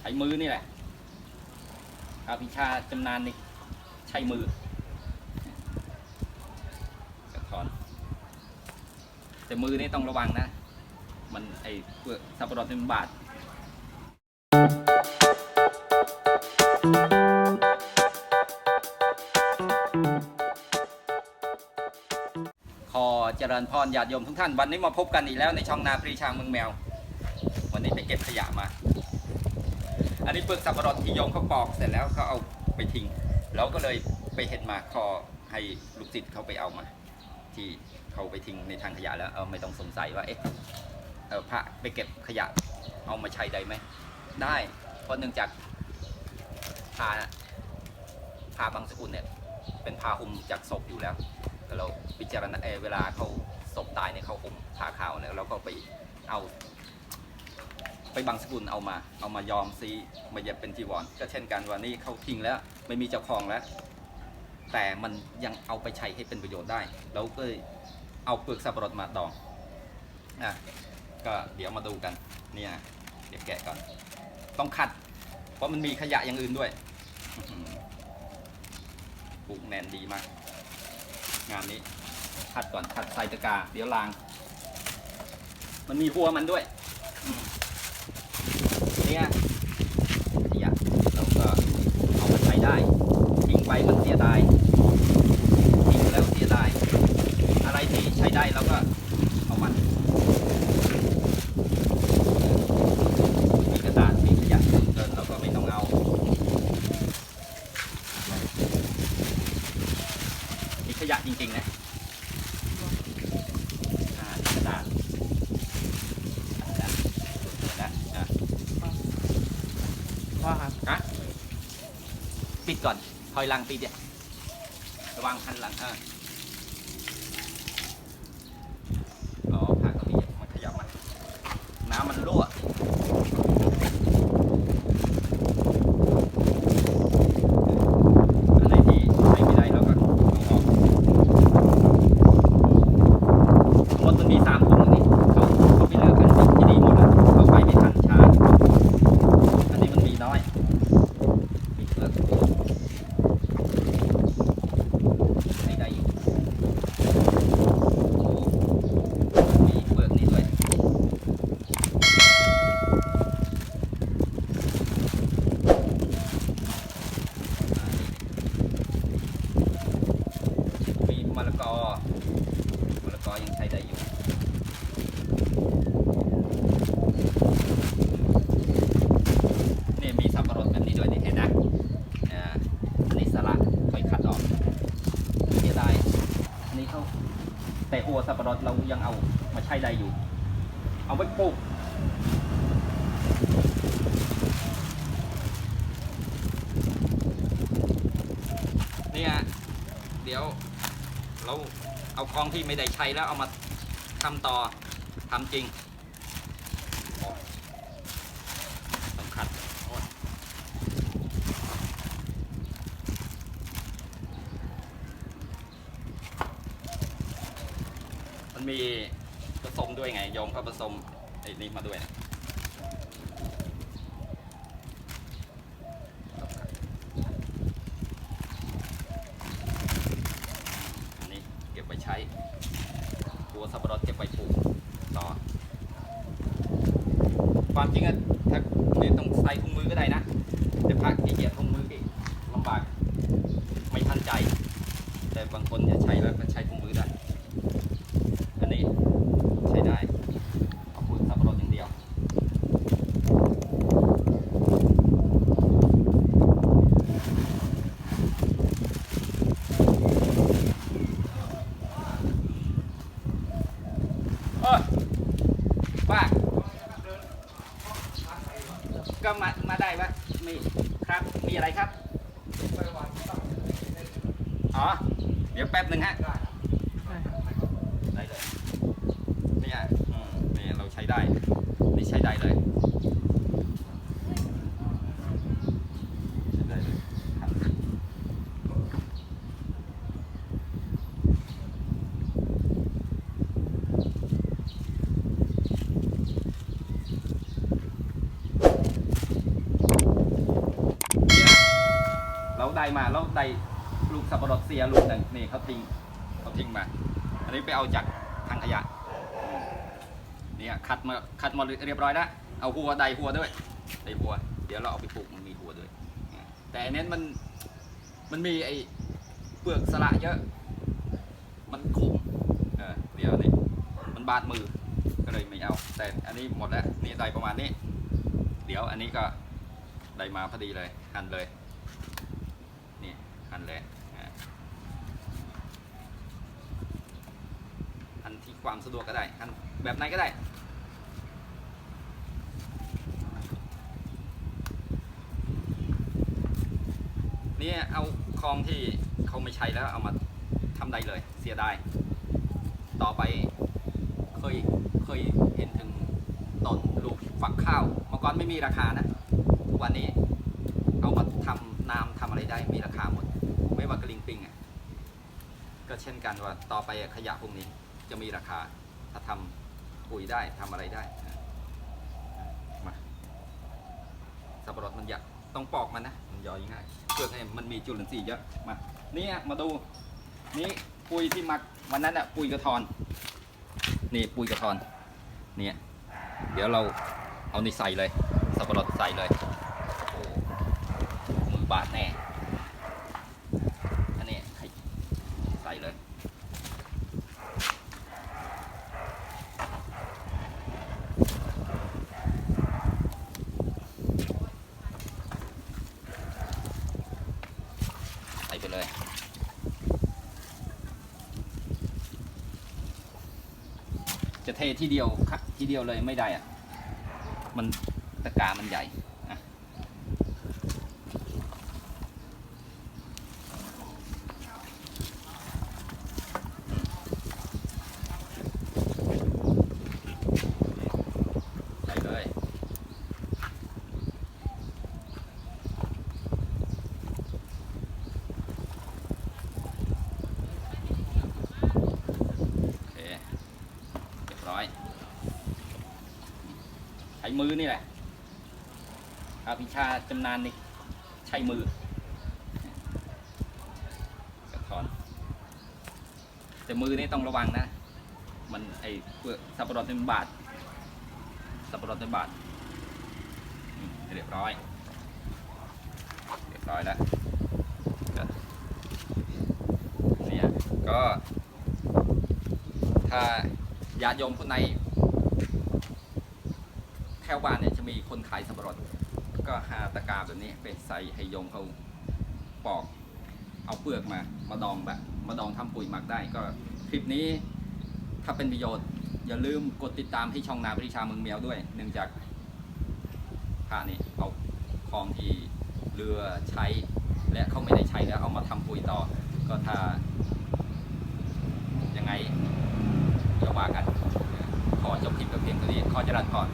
ใช้มือนี่แหละอาพิชาจำนานนี่ใช้มือกระถอน แต่มือนี่ต้องระวังนะ มันไอเปลือกสับปะรดมันบาดขอเจริญพรญาติโยมทุกท่าน วันนี้มาพบกันอีกแล้วในช่องนาปรีชาเมืองแมว วันนี้ไปเก็บขยะมา อันนี้เปลือกสับปะรดที่โยมเขาปอกเสร็จแล้วเขาเอาไปทิ้งเราก็เลยไปเห็นมาขอให้ลูกศิษย์เขาไปเอามา ที่เขาไปทิ้งในทางขยะแล้วเออไม่ต้องสงสัยว่าเอ๊ะเออพระไปเก็บขยะเอามาใช้ได้ไหมได้ เพราะเนื่องจากพาพาบางสกุลเนี่ยเป็นพาห่มจากศพอยู่แล้วแล้วเราพิจารณาเเวลาเขาศพตายเนี่ยเขาห่มผ้าขาวเนี่ยเราก็ไปเอา ไปบางสกุลเอามา เอามายอมซีมาเย็บเป็นจีวร ก็เช่นกันวันนี้เขาทิ้งแล้วไม่มีเจ้าของแล้ว แต่มันยังเอาไปใช้ให้เป็นประโยชน์ได้เราก็เเอาเปลือกสับปะรดมาดองอะก็เดี๋ยวมาดูกันเนี่ยเดี๋ยวแกะก่อน ต้องขัด เพราะมันมีขยะอย่างอื่นด้วยปลูกแน่นดีมาก งานนี้ขัดก่อนขัดใส่ตะกาเดี๋ยวล้าง มันมีหัวมันด้วย นี่ยขยะเราก็เอามาใช้ได้ ทิ้งไว้มันเสียดายทิ้งแล้วเสียดาย อะไรที่ใช้ได้เราก็เอามันมีกระดาษมีขยะเกินเราก็ไม่ต้องเอา มีขยะจริงๆนะอ่ากระดาษกระดาษนะอะ พ่อครับ ฮะ ปิดก่อนถอยหลังปิดเนี่ยระวังหันหลังเออผักก็มีมันขยับมาน้ำมันรั่ว อะไรที่ใช้ไม่ได้เราก็เอาออกหมดมันมีสามถุงนี่เขาเขาไปเลือกกันที่ดีหมดแล้วเขาไปไม่ทันช้า อันนี้มันมีน้อย มีเปลือกใช้ได้อยู่โอ้มีเปลือกนี่ด้วย มีมะละกอมะละกอยังใช้ ได้อยู่นี่มีสับปะรดแบบนี้ด้วยนี่เห็นนะอ่าอันนี้สลัดค่อยคัดออกเสียดายอันนี้เขาแต่หัวสับปะรดเรายังเอามาใช้ได้อยู่ เอาไว้ปลูกเนี่ยเดี๋ยวเรา เอาของที่ไม่ได้ใช้แล้วเอามาทำต่อทำจริงสำคัญมันมีผสมด้วยไงโยมเขาผสมไอ้นี่มาด้วยนะอันนี้เก็บไว้ใช้ ตัวสับปะรดเก็บไปปลูกต่อ ความจริงอะถ้าไม่ต้องใส่ถุงมือก็ได้นะแต่พักที่เหยียดถุงมืออีกลำบาก ไม่ทันใจ แต่บางคนจะใช้แล้วก็ใช้ถุงมือได้ อันนี้ใช้ได้เอาปุ๋ยสับปะรดอย่างเดียว เออว่า ก็มา มาได้ปะมีครับ มีอะไรครับอ๋อเดี๋ยวแป๊บหนึ่งฮะได้เลยนี่ยอืมนี่เราใช้ได้นี่ใช้ได้เลยใช้ได้เลยครับ มาแล้วได้ลูกสับปะรดเสียลูกหนึ่งนี่เขาทิ้งเขาทิ้งมา อันนี้ไปเอาจากทางขยะเนี่ยคัดมาคัดมาเรียบร้อยแล้วเอาหัวใดหัวด้วยใดหัว เดี๋ยวเราเอาไปปลูกมันมีหัวด้วย แต่อันนี้มันมันมีไอเปลือกสละเยอะ มันขมเออเดี๋ยวนี่มันบาดมือก็เลยไม่เอา แต่อันนี้หมดแล้วนี่ได้ประมาณนี้ เดี๋ยวอันนี้ก็ได้มาพอดีเลยหั่นเลย เลยอันที่ความสะดวกก็ได้หั่นแบบไหนก็ได้เนี่ยเอาคลองที่เขาไม่ใช้แล้วเอามาทำได้เลย เสียดายต่อไปเคยเคยเห็นถึงต้นลูกฝักข้าวเมื่อก่อนไม่มีราคานะ ทุกวันนี้เอามาทำน้ำทำอะไรได้มีราคาหมด ไม่ว่ากระลิงปิงอะก็เช่นกันว่าต่อไปขยะพวกนี้จะมีราคา ถ้าทำปุ๋ยได้ทำอะไรได้มาสับปะรดมันอยากต้องปอกมันนะมันย่อยง่ายเปลือกเนี่ยมันมีจุลินทรีย์เยอะมาเนี่ยมาดูนี่ปุ๋ยที่หมักวันนั้นอะปุ๋ยกระทอน นี่ปุ๋ยกระทอนเนี่ยเดี๋ยวเราเอานี่ใส่เลยสับปะรดใส่เลยโอ้มือบาดแน่นี้ให้ใส่เลย ใส่ไปเลยจะเททีเดียวครับทีเดียวเลยไม่ได้อะมันตะกร้ามันใหญ่อะใส่เลย โอเค เรียบร้อย ใช้ มือนี่แหละอาพิชาจำนานนี่ใช้มือกระทอนแต่มือนี่ต้องระวังนะ มันไอเปลือกสับปะรดเป็นบาดสับปะรดเป็นบาดเรียบร้อย เรียบร้อยแล้วก็เนี่ยก็ถ้าญาติโยมคนไหน ถวบ้านเนี่ยจะมีคนขายสับปะรดก็หาตะกาแบบนี้ไปใส่ให้โยมเขาปอก เอาเปลือกมา มาดองแบบมาดองทำปุ๋ยหมักได้ก็คลิปนี้ถ้าเป็นประโยชน์ อย่าลืมกดติดตามที่ช่องนาปริชาเมืองแมวด้วย เนื่องจากพระนี่เอาของที่เรือใช้และเขาไม่ได้ใช้แล้วเอามาทำปุ๋ยต่อ ก็ถ้ายังไงเดี๋ยวว่ากัน ขอจบคลิปกับเพียงเท่านี้ขอจรัสก่อน